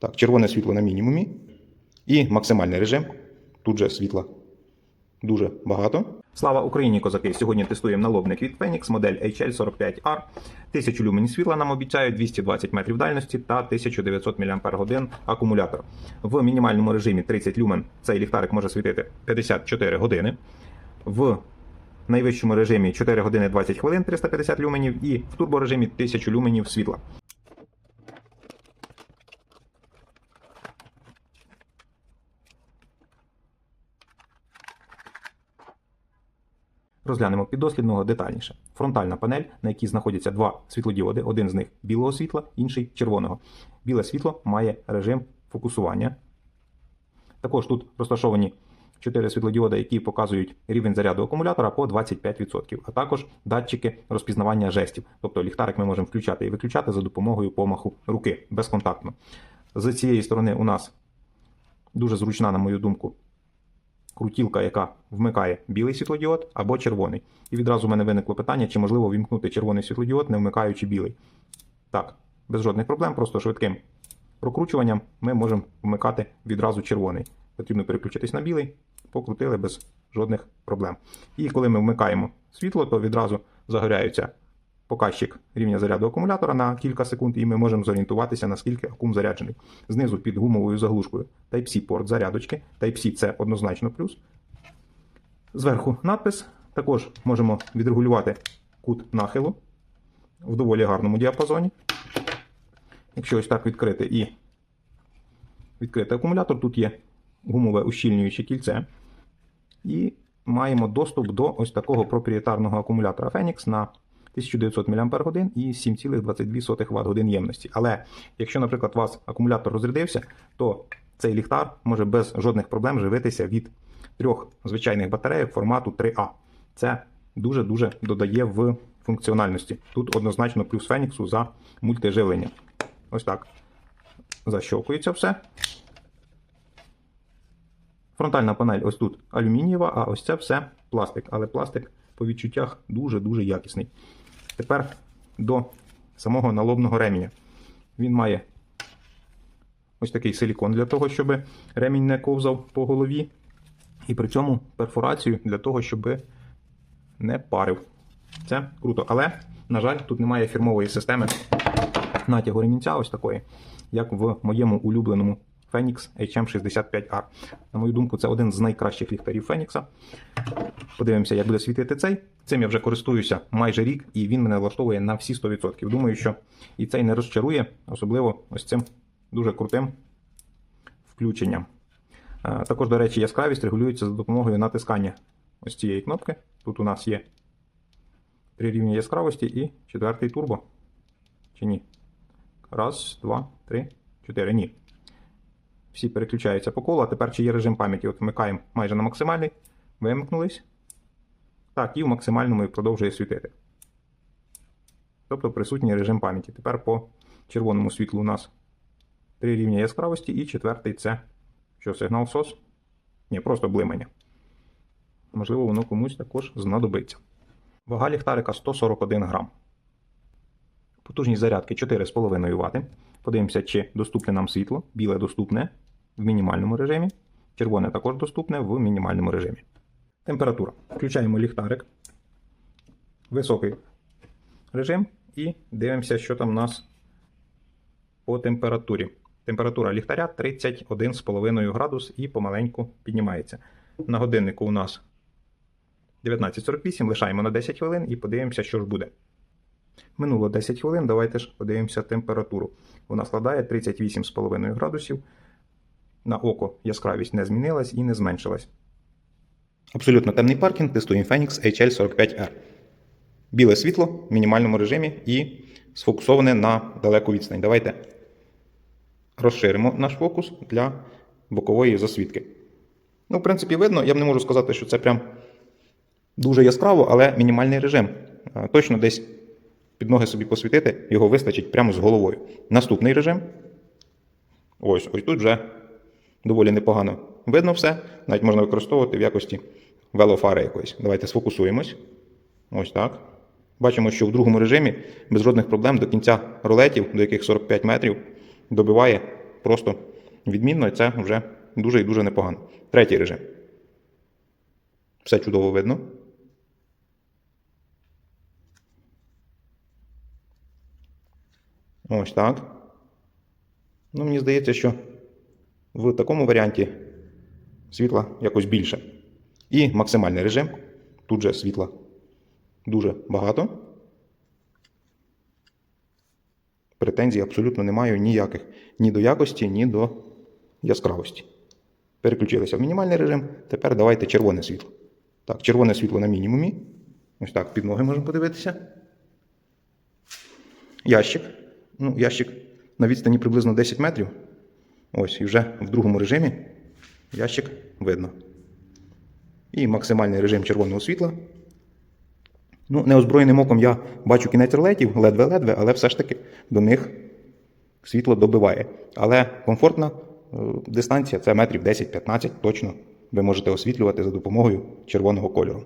Так, червоне світло на мінімумі. І максимальний режим. Тут же світла дуже багато. Слава Україні, козаки! Сьогодні тестуємо налобник від Phoenix, модель HL45R. 1000 люменів світла нам обіцяють, 220 метрів дальності та 1900 мАч акумулятор. В мінімальному режимі 30 люмен цей ліхтарик може світити 54 години. В найвищому режимі 4 години 20 хвилин 350 люменів і в турборежимі 1000 люменів світла. Розглянемо піддослідного детальніше. Фронтальна панель, на якій знаходяться два світлодіоди, один з них білого світла, інший червоного. Біле світло має режим фокусування. Також тут розташовані чотири світлодіоди, які показують рівень заряду акумулятора по 25%, а також датчики розпізнавання жестів. Тобто ліхтарик ми можемо включати і виключати за допомогою помаху руки безконтактно. З цієї сторони у нас дуже зручна, на мою думку, крутілка, яка вмикає білий світлодіод або червоний. І відразу в мене виникло питання, чи можливо вімкнути червоний світлодіод, не вмикаючи білий. Так, без жодних проблем, просто швидким прокручуванням ми можемо вмикати відразу червоний. Потрібно переключитись на білий, покрутили без жодних проблем. І коли ми вмикаємо світло, то відразу загоряється показчик рівня заряду акумулятора на кілька секунд, і ми можемо зорієнтуватися, наскільки акум заряджений. Знизу під гумовою заглушкою Type-C порт зарядочки. Type-C це однозначно плюс. Зверху надпис. Також можемо відрегулювати кут нахилу в доволі гарному діапазоні. Якщо ось так відкрити і відкрити акумулятор, тут є гумове ущільнююче кільце. І маємо доступ до ось такого проприєтарного акумулятора Phoenix на 1900 мАч і 7,22 Вт годин ємності. Але якщо, наприклад, у вас акумулятор розрядився, то цей ліхтар може без жодних проблем живитися від трьох звичайних батарейок формату 3А. Це дуже-дуже додає в функціональності. Тут однозначно плюс Феніксу за мультиживлення. Ось так. Защовкується все. Фронтальна панель ось тут алюмінієва, а ось це все пластик. Але пластик по відчуттях дуже-дуже якісний. Тепер до самого налобного ременя. Він має ось такий силікон для того, щоб ремінь не ковзав по голові. І при цьому перфорацію для того, щоб не парив. Це круто. Але, на жаль, тут немає фірмової системи натягу ремінця, ось такої, як в моєму улюбленому Phoenix HM65R. На мою думку, це один з найкращих ліхтарів Phoenix. Подивимося, як буде світити цей. Цим я вже користуюся майже рік, і він мене влаштовує на всі 100%. Думаю, що і цей не розчарує, особливо ось цим дуже крутим включенням. Також, до речі, яскравість регулюється за допомогою натискання ось цієї кнопки. Тут у нас є три рівні яскравості і четвертий турбо. Чи ні? Раз, два, три, чотири. Ні. Всі переключаються по колу, а тепер чи є режим пам'яті. От вмикаємо майже на максимальний. Вимкнулись. Так, і в максимальному і продовжує світити. Тобто присутній режим пам'яті. Тепер по червоному світлу у нас три рівня яскравості, і четвертий це що, сигнал SOS? Ні, просто блимання. Можливо, воно комусь також знадобиться. Вага ліхтарика 141 грам. Потужність зарядки 4,5 Вт. Подивимося, чи доступне нам світло. Біле доступне в мінімальному режимі. Червоне також доступне в мінімальному режимі. Температура. Включаємо ліхтарик. Високий режим. І дивимося, що там у нас по температурі. Температура ліхтаря 31,5 градус і помаленьку піднімається. На годиннику у нас 19.48, лишаємо на 10 хвилин і подивимося, що ж буде. Минуло 10 хвилин, давайте ж подивимося температуру. Вона складає 38,5 градусів. На око яскравість не змінилась і не зменшилась. Абсолютно темний паркінг тестуємо Phoenix HL45R. Біле світло в мінімальному режимі і сфокусоване на далеку відстань. Давайте розширимо наш фокус для бокової засвідки. Ну, в принципі, видно, я б не можу сказати, що це прям дуже яскраво, але мінімальний режим. Е, Точно десь під ноги собі посвітити, його вистачить прямо з головою. Наступний режим. Ось, ось тут вже доволі непогано видно все. Навіть можна використовувати в якості велофари якоїсь. Давайте сфокусуємось. Ось так. Бачимо, що в другому режимі без жодних проблем до кінця ролетів, до яких 45 метрів, добиває просто відмінно, і це вже дуже і дуже непогано. Третій режим. Все чудово видно. Ось так. Ну, мені здається, що в такому варіанті світла якось більше. І максимальний режим. Тут же світла дуже багато. Претензій абсолютно не маю ніяких ні до якості, ні до яскравості. Переключилися в мінімальний режим. Тепер давайте червоне світло. Так, червоне світло на мінімумі. Ось так, під ноги можемо подивитися. Ящик. Ну, ящик на відстані приблизно 10 метрів. Ось, і вже в другому режимі ящик видно. І максимальний режим червоного світла. Ну, неозброєним оком я бачу кінець релетів, ледве-ледве, але все ж таки до них світло добиває. Але комфортна е, дистанція це метрів 10-15 точно ви можете освітлювати за допомогою червоного кольору.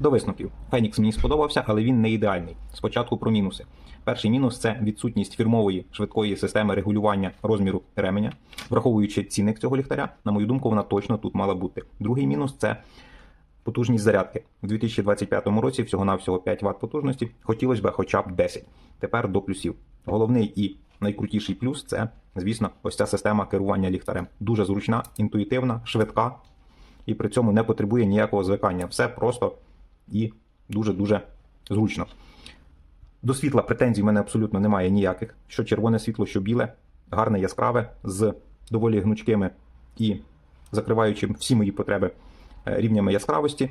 До висновків. Фенікс мені сподобався, але він не ідеальний. Спочатку про мінуси. Перший мінус це відсутність фірмової швидкої системи регулювання розміру ременя. Враховуючи цінник цього ліхтаря, на мою думку, вона точно тут мала бути. Другий мінус це потужність зарядки. У 2025 році всього-навсього 5 Вт потужності. Хотілося б хоча б 10. Тепер до плюсів. Головний і найкрутіший плюс це, звісно, ось ця система керування ліхтарем. Дуже зручна, інтуїтивна, швидка і при цьому не потребує ніякого звикання. Все просто і дуже-дуже зручно. До світла претензій в мене абсолютно немає ніяких. Що червоне світло, що біле, гарне, яскраве, з доволі гнучкими і закриваючим всі мої потреби е, рівнями яскравості.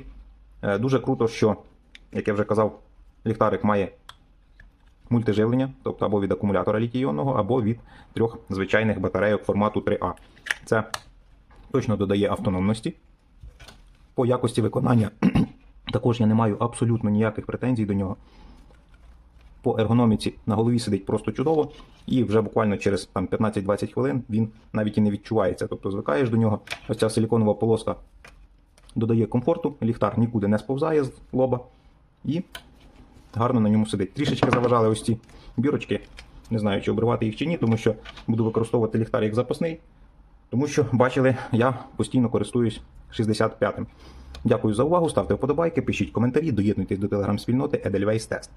Е, Дуже круто, що, як я вже казав, ліхтарик має мультиживлення, тобто або від акумулятора літій-іонного, або від трьох звичайних батарейок формату 3А. Це точно додає автономності. По якості виконання також я не маю абсолютно ніяких претензій до нього. По ергономіці на голові сидить просто чудово, і вже буквально через там, 15-20 хвилин він навіть і не відчувається. Тобто звикаєш до нього. Ось ця силіконова полоска додає комфорту, ліхтар нікуди не сповзає з лоба і гарно на ньому сидить. Трішечки заважали ось ці бірочки. Не знаю, чи обривати їх чи ні, тому що буду використовувати ліхтар як запасний. Тому що, бачили, я постійно користуюсь 65-м. Дякую за увагу, ставте вподобайки, пишіть коментарі, доєднуйтесь до телеграм-спільноти Edelweiss Test.